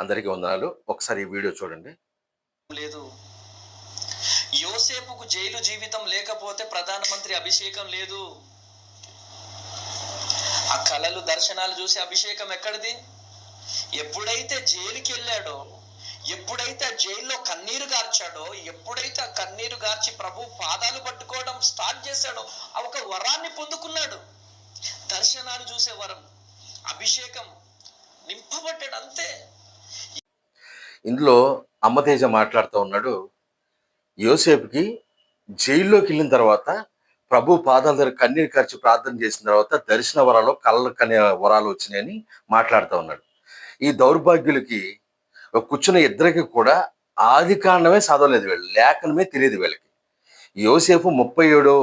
అందరికీ వందనాలు. ఒకసారి ఈ వీడియో చూడండి. లేదు. యోసేపుకు జైలు జీవితం లేకపోతే ప్రధానమంత్రి అభిషేకం లేదు. ఆ కళలు దర్శనాలు చూసి అభిషేకం ఎక్కడిది? ఎప్పుడైతే జైలుకి వెళ్ళాడో ఎప్పుడైతే ఆ జైల్లో కన్నీరు గార్చాడో ఎప్పుడైతే ఆ కన్నీరు గార్చి ప్రభు పాదాలు పట్టుకోవడం స్టార్ట్ చేశాడో ఆ ఒక వరాన్ని పొందుకున్నాడు. దర్శనాలు చూసే వరం అభిషేకం నింపబడ్డాడు అంతే. ఇందులో అమ్మతేజ మాట్లాడుతూ ఉన్నాడు. యోసేపుకి జైల్లోకి వెళ్ళిన తర్వాత ప్రభు పాదాల దగ్గర కన్నీరు ఖర్చు ప్రార్థన చేసిన తర్వాత దర్శన వరాలు కళ్ళ కనే వరాలు వచ్చినాయని మాట్లాడుతూ ఉన్నాడు. ఈ దౌర్భాగ్యులకి కూర్చున్న ఇద్దరికి కూడా ఆది కాండమే చదవలేదు వీళ్ళు లేఖనమే తెలియదు వీళ్ళకి. యోసేపు ముప్పై ఏడో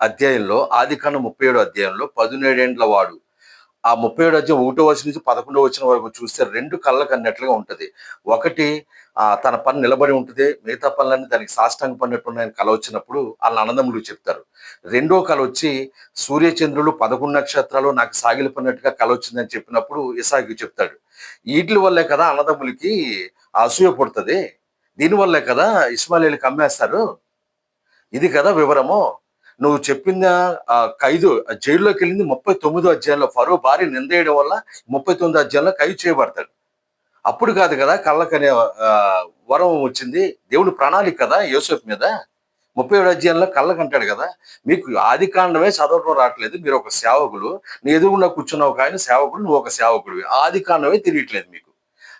అధ్యాయంలో ఆది కాండం ముప్పై ఏడో అధ్యాయంలో పదునేడేండ్ల వాడు ఆ ముప్పై ఏడు అధ్యాయం ఒకటో వచ్చిన నుంచి పదకొండో వచ్చిన వరకు చూస్తే రెండు కళ్ళకు అన్నట్లుగా ఉంటుంది. ఒకటి తన పని నిలబడి ఉంటుంది. మిగతా పనులన్నీ దానికి సాష్టాంగ పడినట్టు ఉన్నాయని కల వచ్చినప్పుడు వాళ్ళ అన్నదమ్ములు చెప్తారు. రెండో కళ వచ్చి సూర్యచంద్రులు పదకొండు నక్షత్రాలు నాకు సాగిలిపోయినట్టుగా కళ వచ్చిందని చెప్పినప్పుడు ఇసాకి చెప్తాడు. వీటి వల్లే కదా అన్నదమ్ములకి అసూయ పుడుతుంది. దీనివల్లే కదా ఇస్మాయిలీలకు అమ్మేస్తారు. ఇది కదా వివరము. నువ్వు చెప్పిన ఆ ఖైదు ఆ జైల్లోకి వెళ్ళింది ముప్పై తొమ్మిదో అధ్యాయంలో. ఫరో భార్య నిందేయడం వల్ల ముప్పై తొమ్మిదో అధ్యాయంలో ఖైదు చేయబడతాడు. అప్పుడు కాదు కదా కళ్ళకనే వరం వచ్చింది. దేవుడి ప్రణాళిక కదా యోసెఫ్ మీద? ముప్పై ఏడు అధ్యాయంలో కళ్ళకు అంటాడు కదా మీకు ఆది కాండమే చదవడం రావట్లేదు మీరు ఒక సేవకులు. నీ ఎదురుగుండా కూర్చున్నావు కానీ సేవకుడు నువ్వు ఒక సేవకుడివి. ఆది కాండమే తిరగట్లేదు మీకు.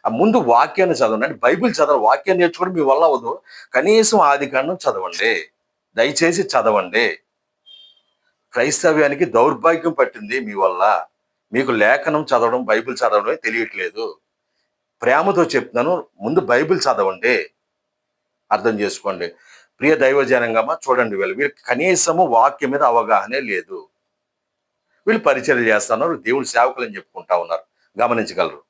ఆ ముందు వాక్యాన్ని చదవండి. అంటే బైబిల్ చదవ వాక్యాన్ని నేర్చుకోవడం మీ వల్ల అవ్వదు. కనీసం ఆది కాండం చదవండి. దయచేసి చదవండి. క్రైస్తవ్యానికి దౌర్భాగ్యం పట్టింది మీ వల్ల. మీకు లేఖనం చదవడం బైబిల్ చదవడమే తెలియట్లేదు. ప్రేమతో చెప్తున్నాను ముందు బైబిల్ చదవండి. అర్థం చేసుకోండి. ప్రియ దైవజనంగా చూడండి వీళ్ళు. వీళ్ళకి కనీసము వాక్యం మీద అవగాహనే లేదు. వీళ్ళు పరిచయం చేస్తున్నారు దేవుని సేవకులు అని చెప్పుకుంటా ఉన్నారు. గమనించగలరు.